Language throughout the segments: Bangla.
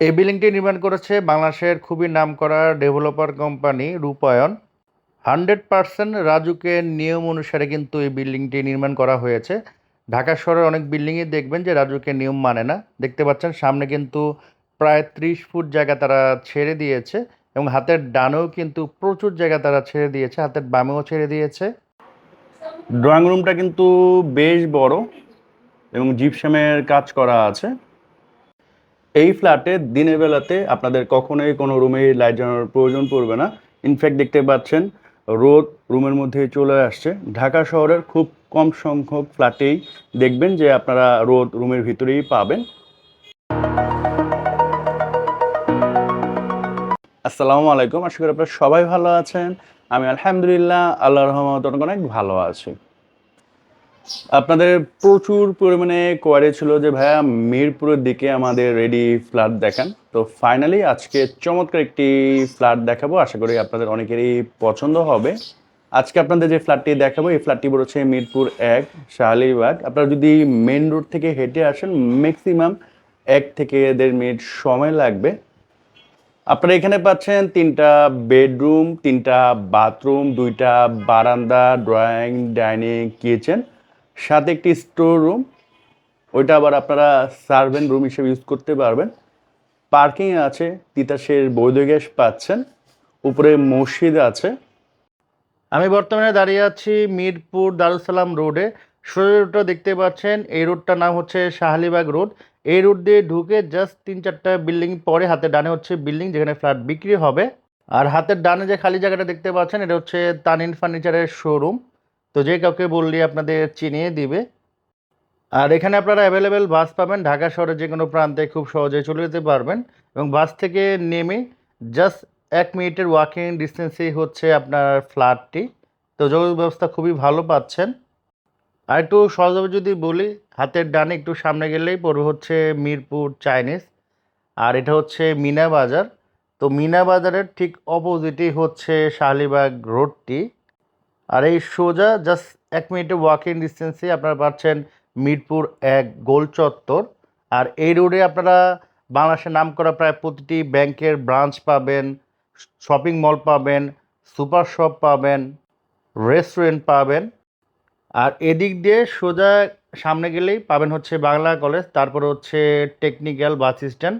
এই বিল্ডিংটি নির্মাণ করেছে বাংলাদেশের খুবই নামকরা developer company Rupayan. Hundred percent রাজুকের নিয়ম অনুসারে কিন্তু এই বিল্ডিংটি নির্মাণ করা হয়েছে। ঢাকা শহরের অনেক বিল্ডিংয়ে দেখবেন যে রাজুকে নিয়ম মানে না। দেখতে পাচ্ছেন সামনে কিন্তু প্রায় ত্রিশ ফুট জায়গা তারা ছেড়ে দিয়েছে এবং হাতের ডানেও কিন্তু প্রচুর জায়গা তারা ছেড়ে দিয়েছে, হাতের বামেও ছেড়ে দিয়েছে। ড্রয়িং রুমটা কিন্তু বেশ বড় এবং জিপসামের কাজ করা আছে। এই ফ্ল্যাটে দিনের বেলাতে আপনাদের কখনোই কোনো রুমে লাইট জ্বালানোর প্রয়োজন পড়বে না। ইনফ্যাক্ট দেখতে পাচ্ছেন, রোদ রুমের মধ্যে চলে আসছে। ঢাকা শহরের খুব কম সংখ্যক ফ্ল্যাটেই দেখবেন যে আপনারা রোদ রুমের ভিতরেই পাবেন। আসসালামু আলাইকুম। আশা করি আপনারা সবাই ভালো আছেন। আমি আলহামদুলিল্লাহ আল্লাহ রহমত অনেক ভালো আছি। আপনাদের প্রচুর পরিমাণে কোয়ারি ছিল যে, ভাইয়া, মিরপুরের দিকে আমাদের রেডি ফ্ল্যাট দেখান। তো ফাইনালি আজকে চমৎকার একটি ফ্ল্যাট দেখাবো। আশা করি আপনাদের অনেকেরই পছন্দ হবে। আজকে আপনাদের যে ফ্ল্যাটটি দেখাবো, এই ফ্ল্যাটটি হচ্ছে মিরপুর এক, শাহালিবাগ। আপনারা যদি মেন রোড থেকে হেঁটে আসেন ম্যাক্সিমাম এক থেকে দেড় মিনিট সময় লাগবে। আপনারা এখানে পাচ্ছেন তিনটা বেডরুম তিনটা বাথরুম দুইটা বারান্দা ড্রয়িং ডাইনিং কিচেন সাথে একটি স্টোর রুম ওইটা আবার আপনারা সার্ভেন্ট রুম হিসেবে ইউজ করতে পারবেন। পার্কিং আছে, তিতাসের বৈধ গ্যাস পাচ্ছেন, উপরে মসজিদ আছে। আমি বর্তমানে দাঁড়িয়ে আছি মিরপুর দারুসালাম রোডে সোজা রোডটা দেখতে পাচ্ছেন, এই রোডটার নাম হচ্ছে শাহালিবাগ রোড এই রোড দিয়ে ঢুকে জাস্ট তিন চারটা বিল্ডিং পরে হাতে ডানে হচ্ছে বিল্ডিং যেখানে ফ্ল্যাট বিক্রি হবে। আর হাতের ডানে যে খালি জায়গাটা দেখতে পাচ্ছেন, এটা হচ্ছে তানিন ফার্নিচারের শোরুম তো যে কাউকে বললি আপনাদের চিনিয়ে দিবে। আর এখানে আপনারা অ্যাভেলেবেল বাস পাবেন। ঢাকা শহরের যে কোনো প্রান্তে খুব সহজে চলে যেতে পারবেন। এবং বাস থেকে নেমে জাস্ট এক মিনিটের ওয়াকিং ডিস্টেন্সেই হচ্ছে আপনার ফ্ল্যাটটি তো যোগাযোগ ব্যবস্থা খুবই ভালো পাচ্ছেন। আর একটু সহজভাবে যদি বলি, হাতের ডানে একটু সামনে গেলেই পড়বে হচ্ছে মিরপুর চাইনিজ আর এটা হচ্ছে মিনা বাজার। তো মিনা বাজারের ঠিক অপোজিটই হচ্ছে শালিবাগ রোডটি আর এই সোজা জাস্ট এক মিনিটে ওয়াকিং ডিস্টেন্সে আপনারা পাচ্ছেন মিরপুর এক গোল চত্বর। আর এই রোডে আপনারা বাংলাদেশের নাম করা প্রায় প্রতিটি ব্যাংকের ব্রাঞ্চ পাবেন শপিং মল পাবেন সুপার শপ পাবেন রেস্টুরেন্ট পাবেন। আর এদিক দিয়ে সোজা সামনে গেলেই পাবেন হচ্ছে বাংলা কলেজ তারপর হচ্ছে টেকনিক্যাল বাস স্ট্যান্ড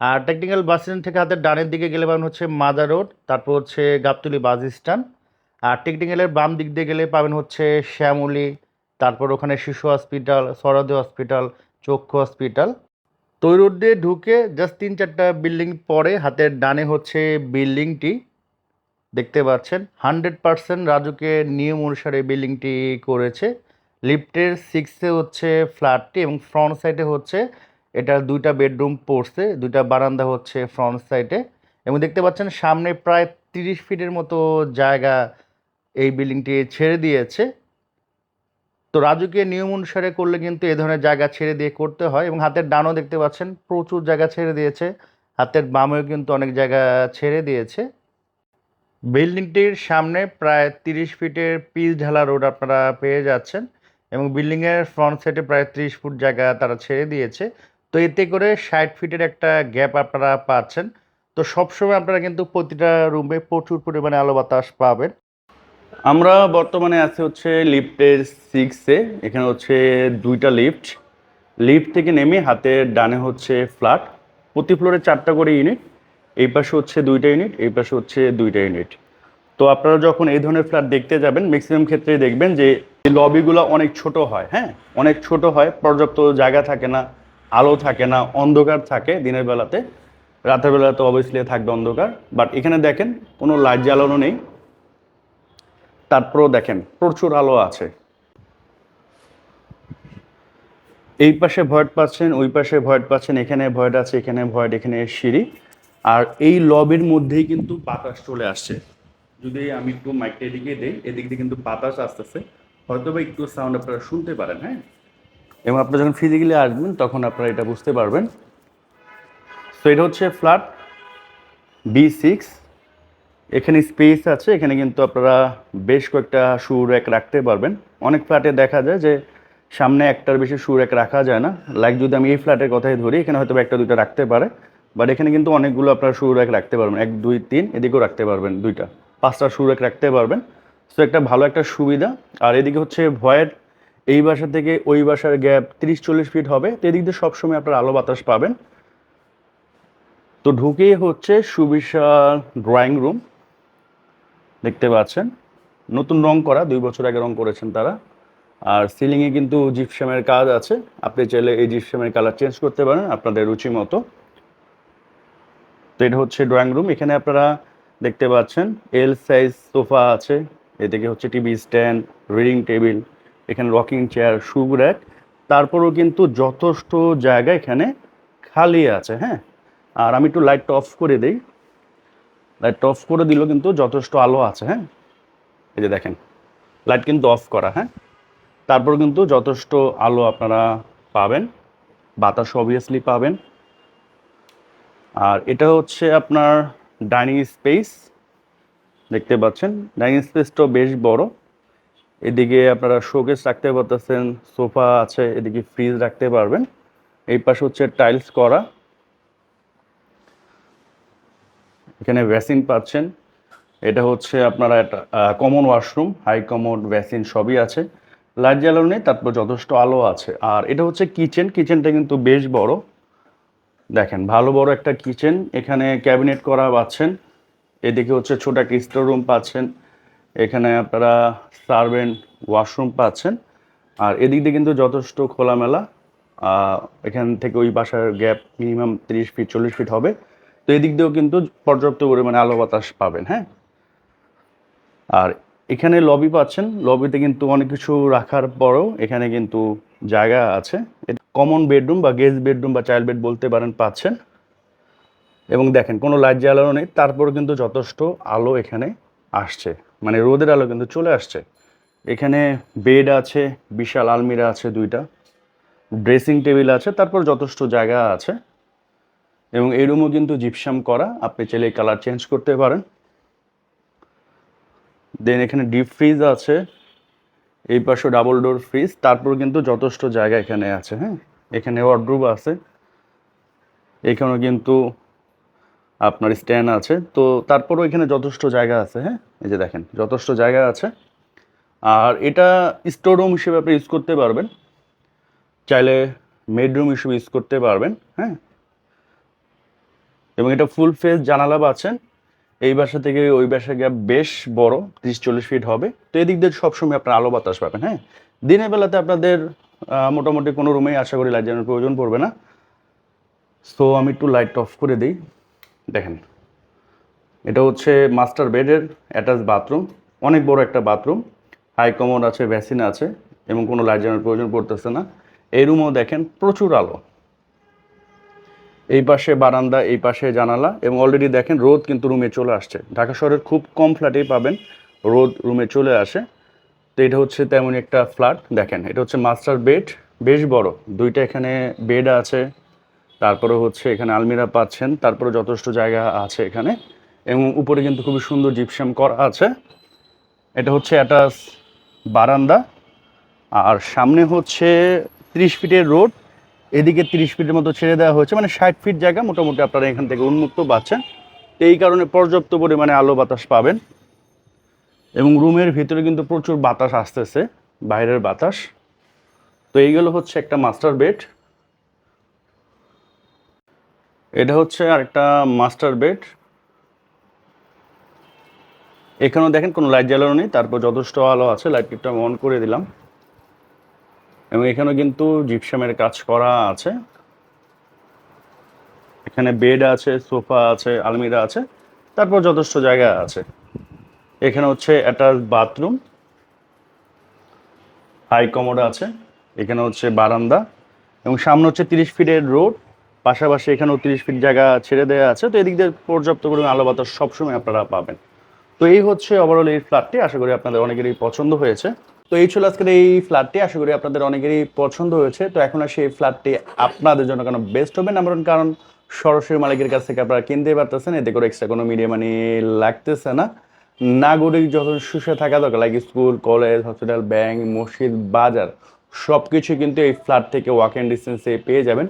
আর টেকনিক্যাল বাস স্ট্যান্ড থেকে হাতের ডানের দিকে গেলে পাবেন হচ্ছে মাদার রোড তারপর হচ্ছে গাবতলি বাস স্ট্যান্ড আর টেকনিক্যালের বাম দিক দিয়ে গেলে পাবেন হচ্ছে শ্যামলী, তারপর ওখানে শিশু হসপিটাল, সরদে হসপিটাল, চক্ষু হসপিটাল। তো দিয়ে ঢুকে জাস্ট তিন চারটা বিল্ডিং পরে হাতের ডানে হচ্ছে বিল্ডিংটি, দেখতে পাচ্ছেন। হান্ড্রেড পার্সেন্ট রাজুকে নিয়ম অনুসারে বিল্ডিংটি করেছে। লিফটের সিক্সে হচ্ছে ফ্ল্যাটটি এবং ফ্রন্ট সাইডে হচ্ছে এটা দুইটা বেডরুম পড়ছে, দুইটা বারান্দা হচ্ছে ফ্রন্ট সাইডে। এবং দেখতে পাচ্ছেন সামনে প্রায় তিরিশ ফিটের মতো জায়গা এই বিল্ডিংটি ছেড়ে দিয়েছে। তো রাজুকে নিয়ম অনুসারে করলে কিন্তু এ ধরনের জায়গা ছেড়ে দিয়ে করতে হয় এবং হাতের ডানও দেখতে পাচ্ছেন, প্রচুর জায়গা ছেড়ে দিয়েছে। হাতের বামেও কিন্তু অনেক জায়গা ছেড়ে দিয়েছে। বিল্ডিংটির সামনে প্রায় তিরিশ ফিটের পিচ ঢালা রোড আপনারা পেয়ে যাচ্ছেন এবং বিল্ডিংয়ের ফ্রন্ট সাইডে প্রায় ত্রিশ ফুট জায়গা তারা ছেড়ে দিয়েছে। তো এতে করে ষাট ফিটের একটা গ্যাপ আপনারা পাচ্ছেন। তো সবসময় আপনারা কিন্তু প্রতিটা রুমে প্রচুর পরিমাণে আলো বাতাস পাবেন। আমরা বর্তমানে আছে হচ্ছে লিফটের সিক্সে এখানে হচ্ছে দুইটা লিফট। লিফট থেকে নেমে হাতের ডানে হচ্ছে ফ্ল্যাট। প্রতি ফ্লোরে চারটা করে ইউনিট। এই পাশে হচ্ছে দুইটা ইউনিট, এই পাশে হচ্ছে দুইটা ইউনিট। তো আপনারা যখন এই ধরনের ফ্ল্যাট দেখতে যাবেন ম্যাক্সিমাম ক্ষেত্রে দেখবেন যে লবিগুলো অনেক ছোট হয় হ্যাঁ? অনেক ছোট হয়, পর্যাপ্ত জায়গা থাকে না, আলো থাকে না, অন্ধকার থাকে দিনের বেলাতে। রাতের বেলাতে অবভিয়াসলি থাকবে অন্ধকার। বাট এখানে দেখেন কোনো লাইট জ্বালানো নেই। তারপরেও দেখেন প্রচুর আলো আছে। এই পাশে ভয়েড পাচ্ছেন, ওই পাশে ভয়েড পাচ্ছেন, এখানে ভয়েড আছে, এখানে ভয়েড, এখানে সিঁড়ি। আর এই লবির মধ্যেই কিন্তু বাতাস চলে আসছে। যদি আমি একটু মাইকটা এদিকে দিই, এদিক দিয়ে কিন্তু বাতাস আসতেছে। হয়তো বা একটু সাউন্ড আপনারা শুনতে পারেন হ্যাঁ? এবং আপনারা যখন ফিজিক্যালি আসবেন, তখন আপনারা এটা বুঝতে পারবেন। তো এটা হচ্ছে ফ্ল্যাট বি সিক্স এখানে স্পেস আছে, এখানে কিন্তু আপনারা বেশ কয়েকটা শু র্যাক রাখতে পারবেন। অনেক ফ্ল্যাটে দেখা যায় যে সামনে একটার বেশি শু র্যাক রাখা যায় না। লাইক যদি আমি এই ফ্ল্যাটের কথাই ধরি, এখানে হয়তো একটা, দুইটা রাখতে পারে। বাট এখানে কিন্তু অনেকগুলো আপনারা শুরু র্যাক রাখতে পারবেন। এক, দুই, তিন, এদিকেও রাখতে পারবেন দুইটা। পাঁচটা শুরু র্যাক রাখতে পারবেন। সো একটা ভালো একটা সুবিধা। আর এদিকে হচ্ছে ভয়ের এই বাসা থেকে ওই বাসার গ্যাপ তিরিশ, চল্লিশ ফিট হবে। তো এদিক দিয়ে সবসময় আপনারা আলো বাতাস পাবেন। তো ঢুকেই হচ্ছে সুবিশাল ড্রয়িং রুম দেখতে পাচ্ছেন। নতুন রং করা, দুই বছর আগে রং করেছেন তারা। আর সিলিংয়ে কিন্তু জিপসামের কাজ আছে। আপনি চাইলে এই জিপসামের কালার চেঞ্জ করতে পারেন আপনাদের রুচি মতো। তো এটা হচ্ছে ড্রয়িং রুম এখানে আপনারা দেখতে পাচ্ছেন এল সাইজ সোফা আছে। এদিকে হচ্ছে টিভি স্ট্যান্ড রিডিং টেবিল এখানে রকিং চেয়ার শু র্যাক তারপরেও কিন্তু যথেষ্ট জায়গা এখানে খালি আছে হ্যাঁ। আর আমি একটু লাইটটা অফ করে দিই। লাইটটা অফ করে দিলেও কিন্তু যথেষ্ট আলো আছে হ্যাঁ? এই যে দেখেন লাইট কিন্তু অফ করা হ্যাঁ? তারপর কিন্তু যথেষ্ট আলো আপনারা পাবেন, বাতাস অবভিয়াসলি পাবেন। আর এটা হচ্ছে আপনার ডাইনিং স্পেস দেখতে পাচ্ছেন? ডাইনিং স্পেসটাও বেশ বড়। এদিকে আপনারা শোকেস রাখতে পারতেছেন সোফা আছে, এদিকে ফ্রিজ রাখতে পারবেন। এই পাশে হচ্ছে টাইলস করা। এখানে ভ্যাসিন পাচ্ছেন। এটা হচ্ছে আপনারা একটা কমন ওয়াশরুম হাই কমন ভ্যাসিন সবই আছে। লাইট জ্বালানো নেই, তারপর যথেষ্ট আলো আছে। আর এটা হচ্ছে কিচেন কিচেনটা কিন্তু বেশ বড়। দেখেন, ভালো বড় একটা কিচেন এখানে ক্যাবিনেট করা পাচ্ছেন। এদিকে হচ্ছে ছোট একটা স্টোর রুম পাচ্ছেন। এখানে আপনারা সার্ভেন্ট ওয়াশরুম পাচ্ছেন। আর এদিক দিয়ে কিন্তু যথেষ্ট খোলামেলা। এখান থেকে ওই বাসার গ্যাপ মিনিমাম তিরিশ ফিট চল্লিশ ফিট হবে। তো এদিক দিয়েও কিন্তু পর্যাপ্ত পরিমাণে আলো বাতাস পাবেন হ্যাঁ? আর এখানে লবি পাচ্ছেন। লবিতে কিন্তু অনেক কিছু রাখার পরেও এখানে কিন্তু জায়গা আছে। কমন বেডরুম বা গেস্ট বেডরুম বা চাইল্ড বেড বলতে পারেন, পাচ্ছেন। এবং দেখেন, কোনো লাইট জ্বালানো নেই। তারপর কিন্তু যথেষ্ট আলো এখানে আসছে। মানে রোদের আলো কিন্তু চলে আসছে। এখানে বেড আছে, বিশাল আলমিরা আছে দুইটা। ড্রেসিং টেবিল আছে, তারপর যথেষ্ট জায়গা আছে। এবং এই রুমও কিন্তু জিপসাম করা। আপনি চাইলে কালার চেঞ্জ করতে পারেন। দেন এখানে ডিপ ফ্রিজ আছে। এই পাশে ডাবল ডোর ফ্রিজ তারপর কিন্তু যথেষ্ট জায়গা এখানে আছে হ্যাঁ? এখানে ওয়ার্ড্রুব আছে। এখানেও কিন্তু আপনার স্ট্যান্ড আছে। তো তারপরও এখানে যথেষ্ট জায়গা আছে হ্যাঁ? এই যে দেখেন, যথেষ্ট জায়গা আছে। আর এটা স্টোর রুম হিসেবে আপনি ইউজ করতে পারবেন। চাইলে বেডরুম হিসেবে ইউজ করতে পারবেন হ্যাঁ? এবং এটা ফুল ফেস জানালা পাচ্ছেন এই বাসা থেকে ওই বাসা গ্যাপ বেশ বড়, তিরিশ চল্লিশ ফিট হবে। তো এদিক দিয়ে সবসময় আপনার আলো বাতাস পাবেন হ্যাঁ? দিনের বেলাতে আপনাদের মোটামুটি কোনো রুমেই আশা করি লাইট জ্বালানোর প্রয়োজন পড়বে না। সো আমি একটু লাইট অফ করে দিই। দেখেন, এটা হচ্ছে মাস্টার বেডের অ্যাটাচ বাথরুম অনেক বড় একটা বাথরুম হাই কমোড আছে ভ্যাসিন আছে, এবং কোনো লাইট জ্বালানোর প্রয়োজন পড়তেছে না। এই রুমও দেখেন প্রচুর আলো। এই পাশে বারান্দা, এই পাশে জানালা এবং অলরেডি দেখেন রোদ কিন্তু রুমে চলে আসছে। ঢাকা শহরের খুব কম ফ্ল্যাটেই পাবেন, রোদ রুমে চলে আসে। তো এটা হচ্ছে তেমন একটা ফ্ল্যাট দেখেন, এটা হচ্ছে মাস্টার বেড বেশ বড়, দুইটা এখানে বেড আছে, তারপরে হচ্ছে এখানে আলমিরা পাচ্ছেন, তারপরে যথেষ্ট জায়গা আছে এখানে এবং উপরে কিন্তু খুবই সুন্দর জিপসাম করা আছে। এটা হচ্ছে একটা বারান্দা, আর সামনে হচ্ছে তিরিশ ফিটের রোড এদিকে তিরিশ ফিটের মতো ছেড়ে দেওয়া হয়েছে মানে ষাট ফিট জায়গা মোটামুটি আপনারা এখান থেকে উন্মুক্ত পাচ্ছেন। তো এই কারণে পর্যাপ্ত পরিমাণে আলো বাতাস পাবেন। এবং রুমের ভিতরে কিন্তু প্রচুর বাতাস আসতেছে, বাইরের বাতাস। তো এইগুলো হচ্ছে একটা মাস্টার বেড এটা হচ্ছে আরেকটা মাস্টার বেড এখানেও দেখেন কোনো লাইট জ্বালানো নেই, তারপর যথেষ্ট আলো আছে লাইট কিটটা অন করে দিলাম। এবং এখানেও কিন্তু জিপসামের কাজ করা আছে। এখানে বেড আছে সোফা আছে, আলমিরা আছে, তারপর যথেষ্ট জায়গা আছে। এখানে হচ্ছে একটা বাথরুম হাই কমোড আছে, এখানে হচ্ছে বারান্দা, এবং সামনে হচ্ছে তিরিশ ফিটের রোড পাশাপাশি এখানেও তিরিশ ফিট জায়গা ছেড়ে দেওয়া আছে। তো এদিক দিয়ে পর্যাপ্ত পরিমাণ আলো বাতাস সবসময় আপনারা পাবেন। তো এই হচ্ছে ওভারঅল এই ফ্ল্যাটটি আশা করি আপনাদের অনেকেরই পছন্দ হয়েছে। তো এই ছিল আজকের এই ফ্ল্যাটটি। আশা করি আপনাদের অনেকেরই পছন্দ হয়েছে। তো এখন আর সেই ফ্ল্যাটটি আপনাদের জন্য কেন বেস্ট হবে ওয়ান কারণ সরাসরি মালিকের কাছ থেকে আপনারা কিনতে পারতেছেন, এতে করে এক্সট্রা কোনো মিডিয়া মানি লাগতেছে না। নাগরিক যত সুসে থাকা দরকার like school college hospital bank মসজিদ, বাজার সব কিছু কিন্তু এই ফ্ল্যাট থেকে ওয়াক এন্ড ডিস্টেন্সে পেয়ে যাবেন।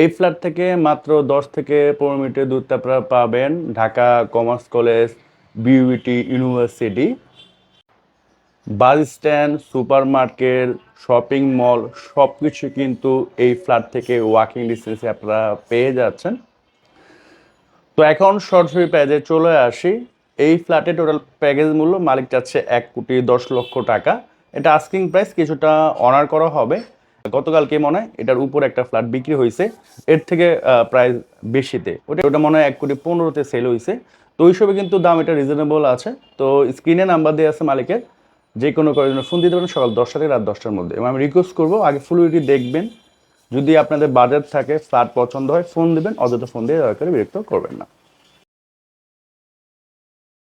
এই ফ্ল্যাট থেকে মাত্র দশ থেকে পনেরো মিনিটের দূরত্বে আপনারা পাবেন Dhaka commerce college beauty university bus stand super market shopping mall সব কিছু কিন্তু এই ফ্ল্যাট থেকে ওয়াকিং ডিস্টেন্সে আপনারা পেয়ে যাচ্ছেন। তো এখন সরাসরি প্যাজে চলে আসি। এই ফ্ল্যাটে টোটাল প্যাকেজ মূল্য মালিক চাচ্ছে এক কোটি দশ লক্ষ টাকা। এটা আস্কিং প্রাইস কিছুটা অনার করা হবে। গতকালকে মনে হয় এটার উপর একটা ফ্ল্যাট বিক্রি হয়েছে। এর থেকে প্রাইস বেশিতে। ওটা ওটা মনে হয় এক কোটি পনেরোতে সেল হয়েছে। তো ওই কিন্তু দাম এটা রিজনেবল আছে। তো স্ক্রিনে নাম্বার দেওয়া আছে মালিকের। যে কোনো কয়েকজন ফোন দিতে পারেন সকাল দশটা থেকে রাত দশটার মধ্যে। এবং আমি রিকোয়েস্ট করব, আগে ফুল ভিডিও দেখবেন। যদি আপনাদের বাজার থাকে ফ্ল্যাট পছন্দ হয় ফোন দেবেন, অযথা ফোন দিয়ে দরকারি বিরক্ত করবেন না।